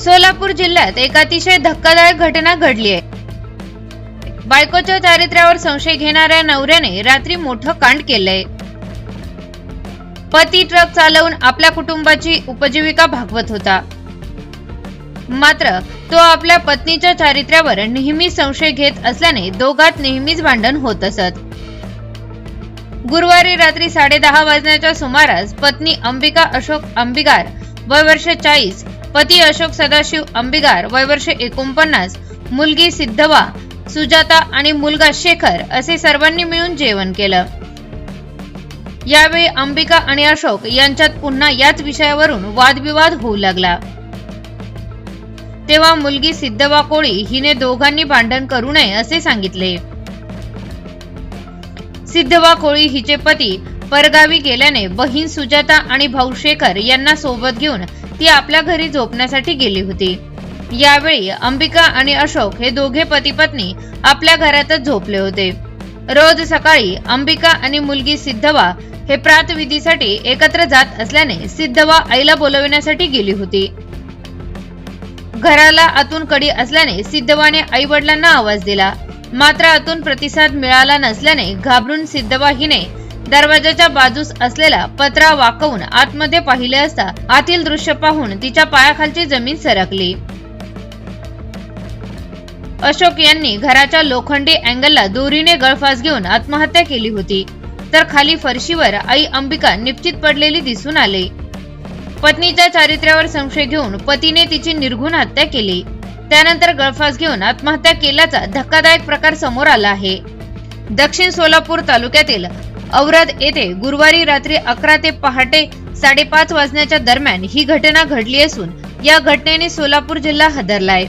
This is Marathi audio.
सोलापूर जिल्ह्यात एक अतिशय धक्कादायक घटना घडली आहे. बायकोच्या चारित्र्यावर संशय घेणाऱ्या नवऱ्याने रात्री मोठं कांड केलंय. पती ट्रक चालवून आपल्या कुटुंबाची उपजीविका भागवत होता. मात्र तो आपल्या पत्नीच्या चारित्र्यावर नेहमी संशय घेत असल्याने दोघात नेहमीच भांडण होत असत. गुरुवारी रात्री साडेदहा वाजण्याच्या सुमारास पत्नी अंबिका अशोक अंबिगार वय वर्ष चाळीस पती अशोक सदाशिव अंबिगार वय वर्ष एकोणपन्नास मुलगी सिद्धवा सुजाता आणि मुलगा शेखर असे सर्वांनी मिळून जेवण केलं. यावेळी अंबिका आणि अशोक यांच्यात पुन्हा याच विषयावरून वादविवाद होऊ लागला. तेव्हा मुलगी सिद्धवा कोळी हिने दोघांनी भांडण करू नये असे सांगितले. सिद्धवा कोळी हिचे पती परगावी गेल्याने बहीण सुजाता आणि भाऊ शेखर यांना सोबत घेऊन ती आपल्या घरी झोपण्यासाठी गेली होती. यावेळी अंबिका आणि अशोक हे दोघे पती पत्नी आपल्या घरातच झोपले होते. रोज सकाळी अंबिका आणि मुलगी सिद्धवा हे प्रातविधीसाठी एकत्र जात असल्याने सिद्धवा आईला बोलविण्यासाठी गेली होती. घराला आतून कडी असल्याने सिद्धवाने आई वडिलांना आवाज दिला. मात्र आतून प्रतिसाद मिळाला नसल्याने घाबरून सिद्धवा हिने दरवाजाच्या बाजूस असलेला पत्रा वाकवून आतमध्ये पाहिले असता आतील दृश्य पाहून तिच्या पायाखालची जमीन सरकली. अशोक यांनी घराच्या लोखंडी अँगलला दोरीने गळफास घेऊन आत्महत्या केली होती. तर खाली फरशीवर आई अंबिका निश्चित पडलेली दिसून आले. पत्नीच्या चारित्र्यावर संशय घेऊन पतीने तिची निर्घुण हत्या केली. त्यानंतर गळफास घेऊन आत्महत्या केल्याचा धक्कादायक प्रकार समोर आला आहे. दक्षिण सोलापूर तालुक्यातील औराद येथे गुरुवारी रात्री अकरा ते पहाटे साडेपाच वाजण्याच्या दरम्यान ही घटना घडली असून या घटनेने सोलापूर जिल्हा हादरलाय